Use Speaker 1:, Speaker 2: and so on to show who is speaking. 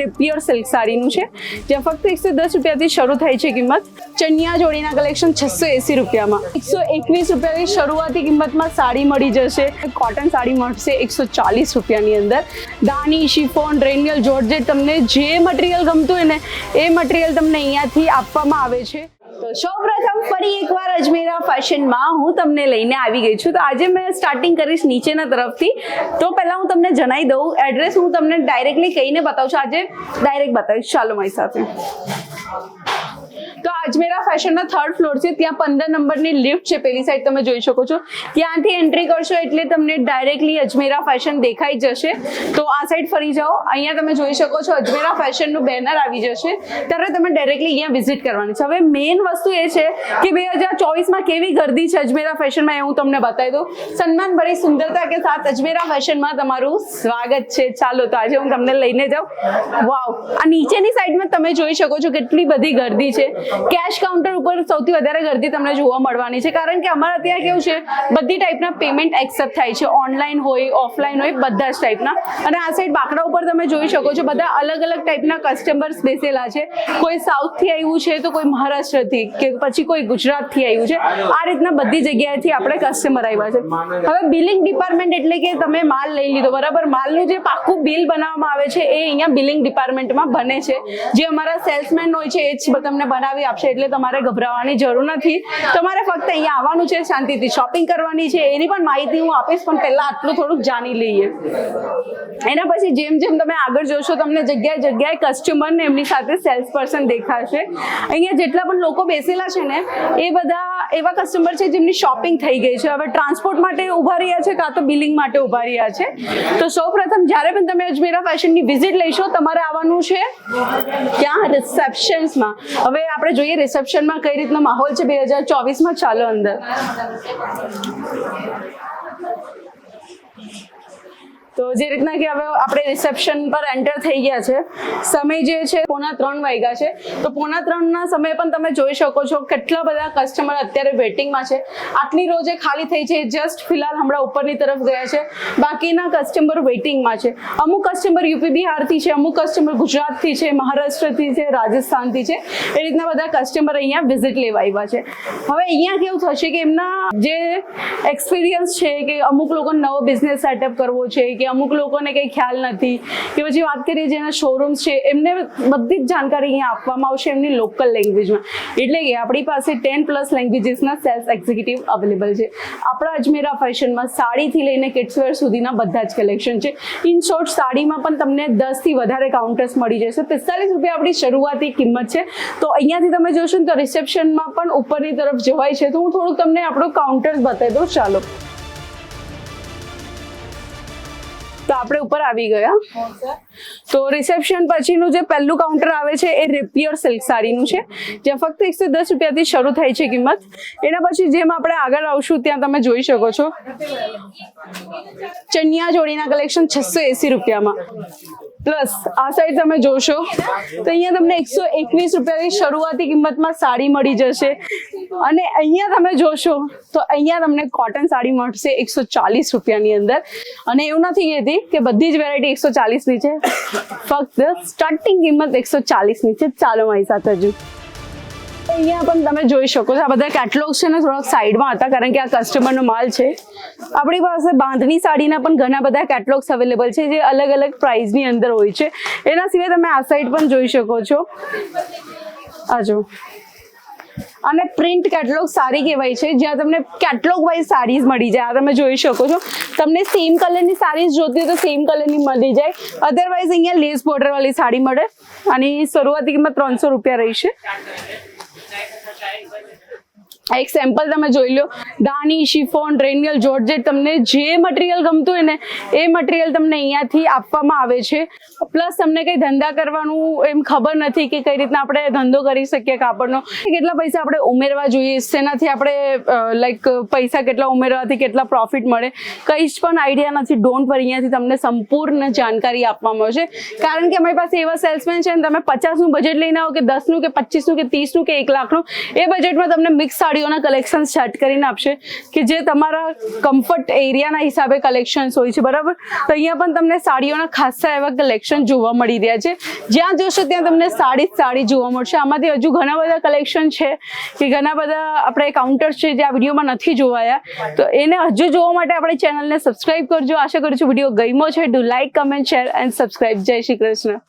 Speaker 1: Rapier silk સાડીનું છે. જ્યાં ફક્ત એકસો દસ રૂપિયાથી શરૂ થાય છે કિંમત. ચણિયા જોડીના કલેક્શન છસો એસી રૂપિયામાં. એકસો એકવીસ રૂપિયાની શરૂઆતી કિંમતમાં સાડી મળી જશે. કોટન સાડી મળશે એકસો ચાલીસ રૂપિયાની અંદર. દાની, શિફોન, રેનિયલ, જોર્જેટ તમને જે મટીરિયલ ગમતું હોય ને એ મટીરિયલ તમને અહીંયાથી આપવામાં આવે છે. સૌપ્રથમ ફરી એકવાર અજમેરા ફેશનમાં હું તમને લઈને આવી ગઈ છું. તો આજે મેં સ્ટાર્ટિંગ કરીશ નીચેના તરફથી. તો પહેલાં હું તમને જણાવી દઉં. એડ્રેસ હું તમને ડાયરેક્ટલી કહીને બતાવું છું. આજે ડાયરેક્ટ બતાવીશ. ચાલો મારી સાથે. તો અજમેરા ફેશનના થર્ડ ફ્લોર છે, ત્યાં પંદર નંબરની લિફ્ટ છે, પેલી સાઈડ તમે જોઈ શકો છો. ત્યાંથી એન્ટ્રી કરશો એટલે તમને ડાયરેક્ટલી અજમેરા ફેશન દેખાઈ જશે. તો આ સાઈડ ફરી જાઓ. અહીંયા તમે જોઈ શકો છો અજમેરા ફેશનનું બેનર આવી જશે. ત્યારે તમે ડાયરેક્ટલી અહીંયા વિઝિટ કરવાની છે. હવે મેઇન વસ્તુ એ છે કે બે હજાર ચોવીસમાં કેવી ગર્દી છે અજમેરા ફેશનમાં એ હું તમને બતાવી દઉં. સન્માન ભરી સુંદરતા કે સાથ અજમેરા ફેશનમાં તમારું સ્વાગત છે. ચાલો, તો આજે હું તમને લઈને જાઉં. વાવ આ નીચેની સાઈડમાં તમે જોઈ શકો છો કેટલી બધી ગરદી છે. કેશ કાઉન્ટર ઉપર સૌથી વધારે ગર્દી તમને જોવા મળવાની છે. કારણ કે અમારા ત્યાં કેવું છે, બધી ટાઈપના પેમેન્ટ એક્સેપ્ટ થાય છે. ઓનલાઈન હોય ઓફલાઈન હોય, બધા જ ટાઈપના અને આ સાઈડ બાકડા ઉપર તમે જોઈ શકો છો, બધા અલગ અલગ ટાઈપના કસ્ટમર્સ બેસેલા છે. કોઈ સાઉથથી આવ્યું છે તો કોઈ મહારાષ્ટ્રથી કે પછી કોઈ ગુજરાતથી આવ્યું છે. આ રીતના બધી જગ્યાએથી આપણે કસ્ટમર આવ્યા છે. હવે બિલિંગ ડિપાર્ટમેન્ટ એટલે કે તમે માલ લઈ લીધો, બરાબર? માલનું જે પાકું બિલ બનાવવામાં આવે છે, એ અહીંયા બિલિંગ ડિપાર્ટમેન્ટમાં બને છે. જે અમારા સેલ્સમેન હોય છે, એ જ તમને બનાવી આપશે એટલે તમારે ગભરાવાની જરૂર નથી. તમારે ફક્ત અહીંયા આવવાનું છે, શાંતિથી શોપિંગ કરવાની છે, એની પણ માહિતી હું આપીશ, પણ પહેલા આટલું થોડુંક જાણી લઈએ. એના પછી જેમ જેમ તમે આગળ જોશો, તમને જગ્યાએ જગ્યાએ કસ્ટમર ને એમની સાથે સેલ્સ પર્સન દેખાશે. અહીંયા જેટલા પણ લોકો બેસેલા છે ને, એ બધા એવા કસ્ટમર છે જેમની શોપિંગ થઈ ગઈ છે. હવે ટ્રાન્સપોર્ટ માટે ઊભા રહ્યા છે, કાં તો બિલિંગ માટે ઊભા રહ્યા છે. તો સૌ પ્રથમ જ્યારે પણ તમે અજમેરા ફેશનની વિઝિટ લઈશો, તમારે આવવાનું છે ક્યાં? રિસેપ્શન્સમાં હવે આપણે જોઈએ રિસેપ્શનમાં કઈ રીતનો માહોલ છે બે હજાર ચોવીસમાં? ચાલો અંદર. તો જે રીતના કે હવે આપણે રિસેપ્શન પર એન્ટર થઈ ગયા છે, સમય જે છે પોણા ત્રણ વાગ્યા છે. તો પોણા ત્રણના સમય પણ તમે જોઈ શકો છો કેટલા બધા કસ્ટમર અત્યારે વેટિંગમાં છે. આટલી રોજે ખાલી થઈ છે જસ્ટ ફિલહાલ હમણાં ઉપરની તરફ ગયા છે. બાકીના કસ્ટમર વેટિંગમાં છે. અમુક કસ્ટમર યુપી બિહારથી છે, અમુક કસ્ટમર ગુજરાતથી છે મહારાષ્ટ્રથી છે રાજસ્થાનથી છે. એ રીતના બધા કસ્ટમર અહીંયા વિઝિટ લેવા આવ્યા છે. હવે અહીંયા કેવું થશે કે એમના જે એક્સપિરિયન્સ છે કે અમુક લોકો નવો બિઝનેસ સેટઅપ કરવો છે, કે અમુક લોકોને કંઈ ખ્યાલ નથી કે પછી વાત કરીએ જેના શોરૂમ્સ છે, એમને બધી જ જાણકારી અહીંયા આપવામાં આવશે એમની લોકલ લેંગ્વેજમાં એટલે કે આપણી પાસે ટેન પ્લસ લેંગ્વેજીસના સેલ્સ એક્ઝિક્યુટિવ અવેલેબલ છે. આપણા અજમેરા ફેશનમાં સાડીથી લઈને કિડ્સવેર સુધીના બધા જ કલેક્શન છે. ઇન શોર્ટ સાડીમાં પણ તમને દસથી વધારે કાઉન્ટર્સ મળી જશે. પિસ્તાલીસ રૂપિયા આપણી શરૂઆતી કિંમત છે. તો અહીંયાથી તમે જોશો ને તો રિસેપ્શનમાં પણ ઉપરની તરફ જવાય છે. તો હું થોડુંક તમને આપણું કાઉન્ટર્સ બતાવી દઉં. ચાલો. આપણે ઉપર આવી ગયા. તો રિસેપ્શન પછીનું જે પહેલું કાઉન્ટર આવે છે, એ રેપિયર સિલ્ક સાડીનું છે. જ્યાં ફક્ત એકસો દસ રૂપિયાથી શરૂ થાય છે કિંમત. એના પછી જેમ આપણે આગળ આવશું, ત્યાં તમે જોઈ શકો છો. ચણિયા જોડીના કલેક્શન છસો એસી રૂપિયામાં. પ્લસ આ સાઈડ તમે જોશો, તો અહીંયા તમને એકસો એકવીસ રૂપિયાની શરૂઆતી કિંમતમાં સાડી મળી જશે. અને અહીંયા તમે જોશો, તો અહીંયા તમને કોટન સાડી મળશે એકસો ચાલીસ રૂપિયાની અંદર. અને એવું નથી કહેતી કે બધી જ વેરાયટી એકસો ચાલીસની છે. ફક્ત સ્ટાર્ટિંગ કિંમત એકસો ચાલીસની છે. ચાલો મારી સાથે હજુ. અહીંયા પણ તમે જોઈ શકો છો. આ બધા કેટલોગ છે ને થોડાક સાઈડમાં હતા, કારણ કે આ કસ્ટમરનો માલ છે. આપણી પાસે બાંધણી સાડીના પણ ઘણા બધા કેટલોગ્સ અવેલેબલ છે, જે અલગ અલગ પ્રાઇસની અંદર હોય છે. એના સિવાય તમે આ સાઈડ પણ જોઈ શકો છો. આ જો. અને પ્રિન્ટ કેટલોગ સારી કહેવાય છે. જ્યાં તમને કેટલોગ વાઇઝ સાડીઝ મળી જાય, આ તમે જોઈ શકો છો. તમને સેમ કલરની સાડીઝ જોતી હોય તો સેમ કલરની મળી જાય. અધરવાઇઝ અહીંયા લેસ બોર્ડરવાળી સાડી મળે. અને શરૂઆતી કિંમત ત્રણસો રૂપિયા રહી છે. આ એક સેમ્પલ તમે જોઈ લો. દાની શિફોન, રેનિયલ, જોર્જેટ તમને જે મટીરિયલ ગમતું હોય ને, એ મટીરિયલ તમને અહીંયાથી આપવામાં આવે છે. પ્લસ તમને કંઈ ધંધા કરવાનું એમ ખબર નથી કે કઈ રીતના આપણે ધંધો કરી શકીએ કાપડનો. કેટલા પૈસા આપણે ઉમેરવા જોઈએ? શેનાથી આપણે લાઈક પૈસા કેટલા ઉમેરવાથી કેટલા પ્રોફિટ મળે? કંઈ જ પણ આઈડિયા નથી. ડોન્ટ વરી અહીંયાથી તમને સંપૂર્ણ જાણકારી આપવામાં આવશે. કારણ કે અમારી પાસે એવા સેલ્સમેન છે ને, તમે પચાસનું બજેટ લઈને આવો કે દસનું કે પચીસનું કે ત્રીસનું કે એક લાખનું, એ બજેટમાં તમને મિક્સ સાડી સાડીઓના કલેક્શન સ્ટાર્ટ કરીને આપશે કે જે તમારા કમ્ફર્ટ એરિયાના હિસાબે કલેક્શન્સ હોય છે, બરાબર? તો અહીંયા પણ તમને સાડીઓના ખાસા એવા કલેક્શન જોવા મળી રહ્યા છે. જ્યાં જોશો ત્યાં તમને સાડી જ સાડી જોવા મળશે. આમાંથી હજુ ઘણા બધા કલેક્શન છે કે ઘણા બધા આપણે કાઉન્ટર્સ છે જે આ વિડીયોમાં નથી જોવાયા. તો એને હજુ જોવા માટે આપણે ચેનલને સબસ્ક્રાઇબ કરજો. આશા કરું છું વીડિયો ગમ્યો છે. Do like comment share and subscribe Jai Shri Krishna.